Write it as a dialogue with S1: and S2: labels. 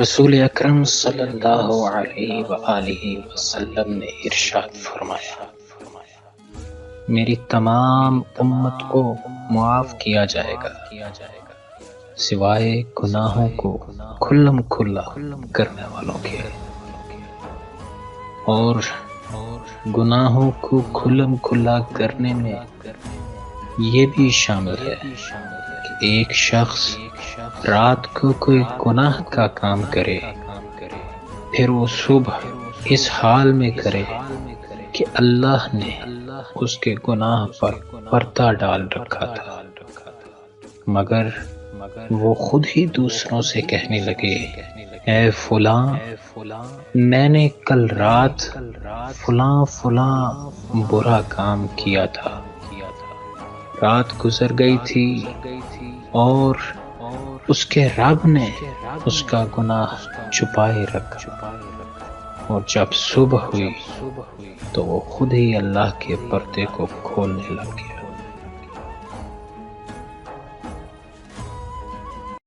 S1: رسول اکرم صلی اللہ علیہ وآلہ وسلم نے ارشاد فرمایا، میری تمام امت کو معاف کیا جائے گا، سوائے گناہوں کو کھلم کھلا کرنے والوں کے۔ اور گناہوں کو کھلم کھلا کرنے میں یہ بھی شامل ہے کہ ایک شخص رات کو کوئی گناہ کا کام کرے، پھر وہ صبح اس حال میں کرے کہ اللہ نے اس کے گناہ پر پردہ ڈال رکھا تھا۔ مگر وہ خود ہی دوسروں سے کہنے لگے، اے فلاں، میں نے کل رات فلاں فلاں برا کام کیا تھا۔ رات گزر گئی تھی اور اس کے رب نے اس کا گناہ چھپائے رکھا۔ اور جب صبح ہوئی تو وہ خود ہی اللہ کے پردے کو کھولنے لگ گیا